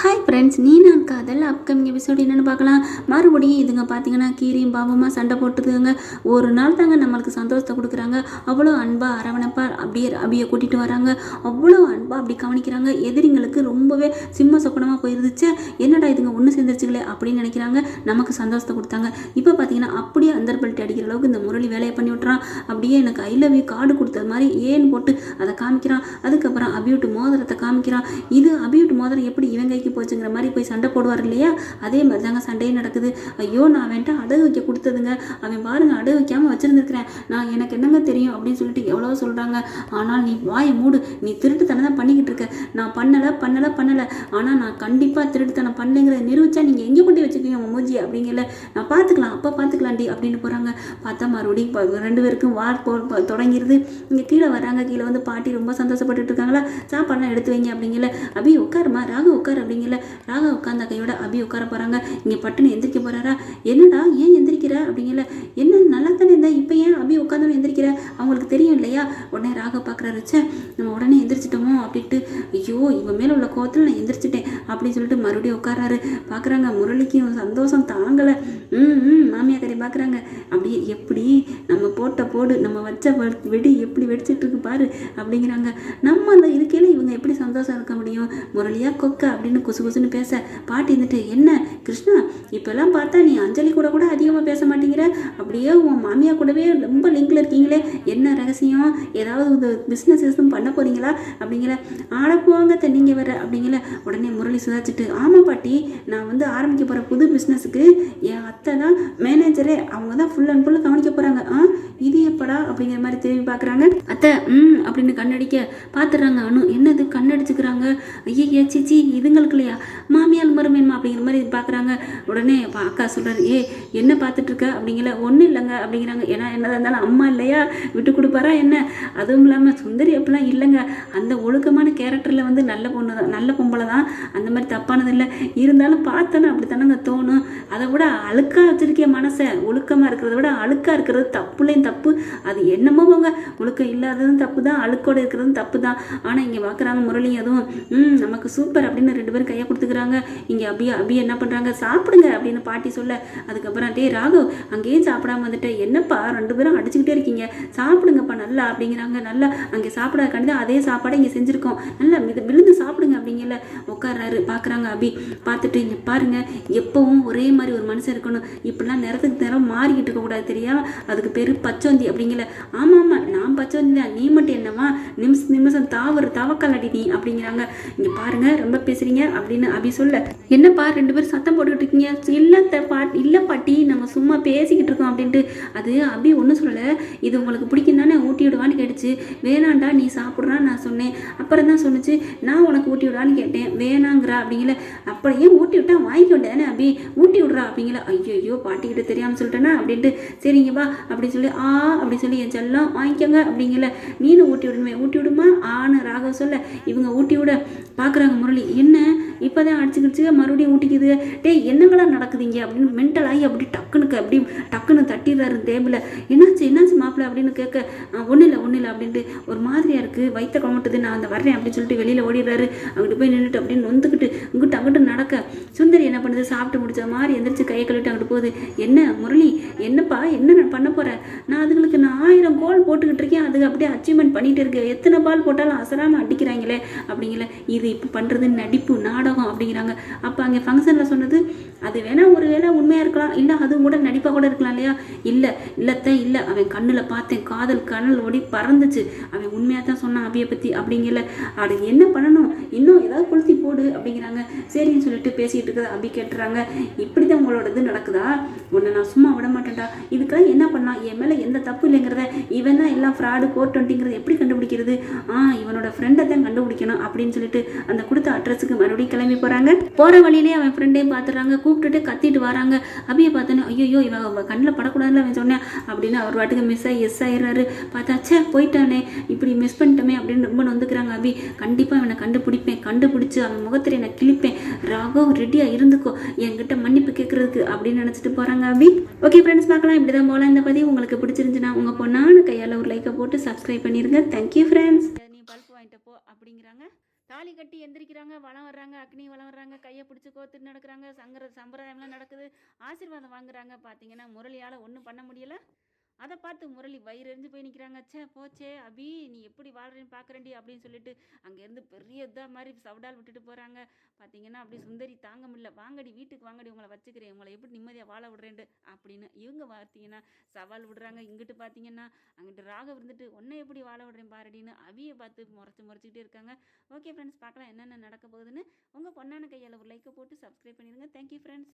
Hi friends நீ நான் காதல் அப்கமிங் எபிசோடு என்னென்னு பார்க்கலாம். மறுபடியும் இதுங்க பார்த்தீங்கன்னா கீரியும் பாவமாக சண்டை போட்டுதுங்க. ஒரு நாள் தாங்க நம்மளுக்கு சந்தோஷத்தை கொடுக்குறாங்க. அவ்வளோ அன்பாக அரவணைப்பாக அப்படியே அபியை கூட்டிகிட்டு வராங்க. அவ்வளோ அன்பாக அப்படி கவனிக்கிறாங்க. எதிரிங்களுக்கு ரொம்பவே சிம்ம சொக்கனமாக போயிருந்துச்சு. என்னடா இதுங்க ஒன்று சேர்ந்துருச்சுங்களே அப்படின்னு நினைக்கிறாங்க. நமக்கு சந்தோஷத்தை கொடுத்தாங்க. இப்போ பார்த்தீங்கன்னா அப்படியே அந்தர் பெல்ட் அடிக்கிற அளவுக்கு இந்த முரளி வேலையை பண்ணி விட்றான் அப்படியே எனக்கு ஐ லவ் யூ கார்டு கொடுத்தது மாதிரி ஏன்னு போட்டு அதை காமிக்கிறான். அதுக்கப்புறம் அபியூட்டு மோதிரத்தை காமிக்கிறான். இது அபியூட்டு மோதிரம் எப்படி இவங்க கைக்கு போச்சுங்கிற மாதிரி போய் சண்டை போடுவார் இல்லையா? அதே மாதிரி தாங்க சண்டையே நடக்குது. ஐயோ நான் வேண்டாம் அடகு வைக்க கொடுத்ததுங்க. அவன் பாருங்க அடகு வைக்காம வச்சிருந்துருக்கிறேன். நான் எனக்கு என்னங்க தெரியும் அப்படின்னு சொல்லிட்டு எவ்வளோ சொல்கிறாங்க ஆனால் நீ வாயை மூடு. நீ திருட்டுத்தனம் தான் பண்ணிக்கிட்டு இருக்க. நான் பண்ணலை பண்ணலை பண்ணலை. ஆனால் நான் கண்டிப்பாக திருட்டுத்தனம் பண்ணலைங்கிறத நிரூபிச்சா நீங்கள் எங்கே கொண்டு வச்சுக்கீங்க உன் மூஞ்சி அப்படிங்கல நான் பார்த்துக்கலாம் அப்போ பார்த்துக்கலாம்டி அப்படின்னு போகிறாங்க பார்த்தா மறுபடியும் ரெண்டு பேருக்கும் வார் போ தொடங்கிடுது இங்கே கீழே வராங்க கீழே வந்து பாட்டி ரொம்ப சந்தோஷப்பட்டுட்டு இருக்காங்களா? சாப்பாடுலாம் எடுத்து வைங்க அப்படிங்கல. அபி உட்காருமா? ராகு உட்காரு. அப்படிங்கல ராகா உட்கார்ந்த கையோட அபி உட்கார போகிறாங்க இங்கே பட்டுன்னு எந்திரிக்க போகிறாரா என்னடா ஏன் எந்திரிக்கிற? அப்படிங்கல என்ன நல்லா தானே இருந்தா இப்போ ஏன் அபி உட்காந்து எந்திரிக்கிற? அவங்களுக்கு தெரியும் இல்லையா? உடனே ராகா பார்க்குறாரு நம்ம உடனே எந்திரிச்சிட்டோமோ? அப்படின்ட்டு ஐயோ இவன் மேலே உள்ள கோவத்தில் நான் எந்திரிச்சிட்டேன். அப்படின்னு சொல்லிட்டு மறுபடியும் உட்காராரு பார்க்குறாங்க முரளிக்கும் சந்தோஷம் தாங்கலை. ம் ம் மாமியாக்கரை பார்க்குறாங்க. அப்படியே எப்படி நம்ம போட்ட போடு நம்ம வச்ச வ- வெடி எப்படி வெடிச்சிட்ருக்கு பாரு அப்படிங்கிறாங்க. நம்ம அந்த இருக்கையில் இவங்க எப்படி சந்தோஷம் இருக்க முடியும்? முரளியா கொக்க அப்படின்னு குசு குசுன்னு பேச. பாட்டி இருந்துட்டு என்ன கிருஷ்ணா இப்போல்லாம் பார்த்தா நீ அஞ்சலி கூட கூட அதிகமாக பேச மாட்டேங்கிற? அப்படியே உன் மாமியா கூடவே ரொம்ப லிங்கில் இருக்கீங்களே. என்ன ரகசியம்? ஏதாவது பிஸ்னஸ் எதுவும் பண்ண போகிறீங்களா அப்படிங்கிற. ஆளை போவாங்க நீங்கள் வர அப்படிங்கிற. உடனே முரளி சுதாச்சிட்டு ஆமாம் பாட்டி நான் வந்து ஆரம்பிக்க போகிற புது பிஸ்னஸுக்கு என் அத்தை தான் மேனேஜரே அவங்க தான் ஃபுல் அண்ட் ஃபுல் கவனிக்க போகிறாங்க ஆ இது எப்படா? அப்படிங்கிற மாதிரி திரும்பி பார்க்குறாங்க. அத்தை ம் அப்படின்னு கண்ணடிக்க பார்த்துடுறாங்க அனு. என்னது? கண்ணடிச்சுக்கிறாங்க? ஐயே சிச்சி இதுங்களுக்கு இல்லையா மாமியார் மருமேன்மா அப்படிங்கிற மாதிரி பார்க்குறாங்க உடனே அக்கா சொல்கிறாரு ஏ என்ன பார்த்துட்ருக்க அப்படிங்கிற ஒன்றும் இல்லைங்க அப்படிங்கிறாங்க. ஏன்னா என்னதான் இருந்தாலும் அம்மா இல்லையா? விட்டு கொடுப்பாரா என்ன? அதுவும் இல்லாமல் சுந்தரி அப்படிலாம் இல்லைங்க. அந்த ஒழுக்கமான கேரக்டரில் வந்து நல்ல பொண்ணு தான் நல்ல பொம்பளை தான் அந்த மாதிரி தப்பானது இல்லை இருந்தாலும் பார்த்தோன்னா அப்படி தானங்க தோணும். அதை விட அழுக்காக வச்சிருக்கேன் மனசை ஒழுக்கமாக இருக்கிறத விட அழுக்காக இருக்கிறது தப்புலேயும் தப்பு. அது என்னமோ போங்க. ஒழுக்கம் இல்லாததும் தப்பு தான் அழுக்கோடு இருக்கிறதும் தப்பு தான் ஆனால் இங்கே பார்க்குறாங்க முரளி அதுவும் ம் நமக்கு சூப்பர் அப்படின்னு ரெண்டு பேரும் கையை கொடுத்துக்கிறாங்க. இங்கே அபியா அபி என்ன பண்ணுறாங்க சாப்பிடுங்க அப்படின்னு பாட்டி சொல்ல. அதுக்கப்புறம் டேய் ராகவ் அங்கேயும் சாப்பிடாம வந்துட்டு என்னப்பா ரெண்டு பேரும் அடிச்சுக்கிட்டே இருக்கீங்க? சாப்பிடுங்கப்பா நல்லா அப்படிங்கிறாங்க. நல்லா அங்கே சாப்பிடாதுக்காண்டி தான் அதே சாப்பாடை இங்கே செஞ்சுருக்கோம். நல்லா மித விழுந்து சாப்பிடுங்க அப்படிங்கல. உட்கார்றாரு பார்க்குறாங்க அபி. பார்த்துட்டு இங்கே பாருங்க எப்போவும் ஒரே மாதிரி ஒரு மனுஷன் இருக்கணும். இப்படிலாம் நேரத்துக்கு நேரம் மாறிக்கிட்டு இருக்கக்கூடாது தெரியா? அதுக்கு பேர் பச்சோந்தி அப்படிங்கல. ஆமாம் ஆமாம் நான் பச்சோந்தி தான் நீ மட்டும் என்னவா? நிமிஷ நிமிஷம் தாவர தவக்கல் அடி நீ அப்படிங்கிறாங்க. இங்கே பாருங்க ரொம்ப பேசுறீங்க அப்படின்னு அபி சொல்ல. என்னப்பா ரெண்டு பேரும் சத்தம் போட்டுக்கிட்டு இருக்கீங்க? இல்லை த பா இல்லை பாட்டி நம்ம சும்மா பேசிக்கிட்டு இருக்கோம் அப்படின்ட்டு. அது அபி ஒன்றும் சொல்லலை. இது உங்களுக்கு பிடிக்கும் தானே? ஊட்டி விடுவான்னு கேட்டுச்சு. வேணாண்டா நீ சாப்பிட்றான்னு நான் சொன்னேன். அப்புறம் தான் சொன்னுச்சு. நான் உனக்கு ஊட்டி விடான்னு கேட்டேன். வேணாங்கிற அப்படிங்கல. அப்படியே ஏன் ஊட்டி விட்டா வாங்கி விட்டேன் அப்படி ஊட்டி விட்றா அப்படிங்கல. ஐயோ பாட்டிக்கிட்ட தெரியாமல் சொல்லிட்டேனா அப்படின்ட்டு. சரிங்கப்பா அப்படின்னு அப்படி சொல்லி ஆ அப்படி சொல்லி என் செல்லம் வாங்கிக்கோங்க அப்படிங்கல. நீனும் ஊட்டி விடணுமே. ஊட்டி விடுமா? ஆன்னு ராகவ சொல்ல. இவங்க ஊட்டி விட பார்க்குறாங்க முரளி. என்ன? இப்போதான் அடிச்சுக்கிடுச்சு மறுபடியும் ஊட்டிக்குது. டேய் என்னங்களா நடக்குதுங்க அப்படின்னு மென்டல் ஆகி அப்படி டக்குனுக்கு அப்படி டக்குன்னு தட்டிடுறாரு டேபிளை என்னாச்சு என்னாச்சு மாப்பிள்ள அப்படின்னு கேட்க ஒன்றும் இல்லை ஒன்றும் இல்லை அப்படின்ட்டு ஒரு மாதிரியா இருக்குது வயிற்ற குழம்பட்டுது நான் அந்த வரேன் அப்படின்னு சொல்லிட்டு வெளியில் ஓடிடுறாரு. அங்கிட்டு போய் நின்றுட்டு அப்படின்னு நொந்துக்கிட்டு இங்கிட்டு அங்கிட்டு நடக்க. சுந்தரி என்ன பண்ணுது? சாப்பிட்டு முடிச்ச மாதிரி எந்திரிச்சு கையை கழுவிட்டு அங்கிட்டு போகுது. என்ன முரளி என்னப்பா என்ன நான் பண்ண போகிறேன் நான் அதுங்களுக்கு நான் ஆயிரம் கோல் போட்டுக்கிட்டு இருக்கேன். அதுக்கு அப்படியே அச்சீவ்மெண்ட் பண்ணிட்டு இருக்கு. எத்தனை பால் போட்டாலும் அசராமல் அடிக்கிறாங்களே அப்படிங்கல இது இப்போ பண்ணுறது நடிப்பு நாடகம் அப்படிங்கிறாங்க. அப்போ அங்கே ஃபங்க்ஷனில் சொன்னது அது வேணா ஒரு வேளை உண்மையாக இருக்கலாம். இல்லை அதுவும் கூட நடிப்பாக கூட இருக்கலாம் இல்லையா? இல்லை இல்லைத்தான் இல்லை. அவன் கண்ணில் பார்த்தேன். காதல் கனல் ஓடி பறந்துச்சு. அவன் உண்மையாக தான் சொன்னான் அவியை பற்றி அப்படிங்கல. அது என்ன பண்ணணும்? இன்னும் ஏதாவது கொளுத்தி போடு அப்படிங்கிறாங்க. சரின்னு சொல்லிட்டு பேசிகிட்டு இருக்கிறத அபி கேட்டுறாங்க. இப்படி தான் உங்களோட இது நடக்குதா? உன்னை நான் சும்மா விட மாட்டேன்டா. இதுக்கெல்லாம் என்ன பண்ணலாம்? என் மேலே எந்த தப்பு இல்லைங்கிறத இவன் தான் எல்லாம் ஃப்ராடு கோட் டுவெண்ட்டிங்கிறத எப்படி கண்டுபிடிக்கிறது? ஆ இவனோட ஃப்ரெண்டை தான் கண்டுபிடிக்கணும் அப்படின்னு சொல்லிட்டு அந்த கொடுத்த அட்ரஸுக்கு மறுபடியும் கிளம்பி போகிறாங்க போகிற வழியிலே அவன் ஃப்ரெண்டையும் பார்த்துறாங்க கூப்பிட்டுட்டு கத்திட்டு வராங்க. அபியை பார்த்தோன்னே ஐயோ இவன் அவன் கண்ணில் படக்கூடாதுன்னு அவன் சொன்னேன். அப்படின்னு அவர் வாட்டுக்கு மிஸ் ஆகி எஸ் ஆயிடுறாரு. பார்த்தாச்சே போயிட்டானே. இப்படி மிஸ் பண்ணிட்டோமே அப்படின்னு ரொம்ப நொந்துக்கிறாங்க அபி. கண்டிப்பாக அவனை கண்டுபிடிப்பேன். கண்டுபிடிச்சு அவன் முகத்தில் நான் கிழிப்பேன். ராகவ் ரெடியாக இருந்துக்கோ. என்கிட்ட மன்னிப்பு கேட்கறதுக்கு அப்படின்னு நினச்சிட்டு போகிறாங்க அபி. ஓகே ஃப்ரெண்ட்ஸ் பார்க்கலாம். இப்படி தான் போகலாம் இந்த பதிவு உங்களுக்கு பிடிச்சிருந்துச்சுன்னா உங்கள் பொண்ணான கையால் ஒரு லைக்கை போட்டு சப்ஸ்கிரைப் பண்ணிடுங்க தேங்க்யூ ஃப்ரெண்ட்ஸ் நீ பல்ப் வாங்கிட்டு போ அப்படிங்கிறாங்க. தாலி கட்டி எந்திரிக்கிறாங்க வளம் வர்றாங்க அக்னி வளம் வர்றாங்க கையை பிடிச்சி கோத்துட்டு நடக்கிறாங்க சங்கர சம்பிரதாயம்லாம் நடக்குது. ஆசீர்வாதம் வாங்குறாங்க. பார்த்தீங்கன்னா முரளியால் ஒன்றும் பண்ண முடியல. அதை பார்த்து முரளி வயிறு எரிஞ்சு போய் நிற்கிறாங்க ச்சே போச்சே அபி நீ எப்படி வாழ்றேன்னு பார்க்குறேன்டி அப்படின்னு சொல்லிட்டு அங்கேருந்து பெரிய இதாக மாதிரி சவுடால் விட்டுட்டு போகிறாங்க பார்த்தீங்கன்னா அப்படி சுந்தரி தாங்க முடியல. வாங்கடி வீட்டுக்கு வாங்கடி உங்களை வச்சுக்கிறேன். உங்களை எப்படி நிம்மதியாக வாழ விடுறேன்ட்டு அப்படின்னு இவங்க பார்த்தீங்கன்னா சவால் விடுறாங்க. இங்கிட்டு பார்த்தீங்கன்னா அங்கிட்டு ராக இருந்துட்டு உன்னை எப்படி வாழ விடுறேன் பாரடின்னு அவியை பார்த்து முறைச்சி முறைச்சிக்கிட்டே இருக்காங்க. ஓகே ஃப்ரெண்ட்ஸ் பார்க்கலாம் என்னென்ன நடக்க போகுதுன்னு உங்கள் பொண்ணான கையால் ஒரு லைக்கை போட்டு சப்ஸ்கிரைப் பண்ணிடுங்க. Thank you friends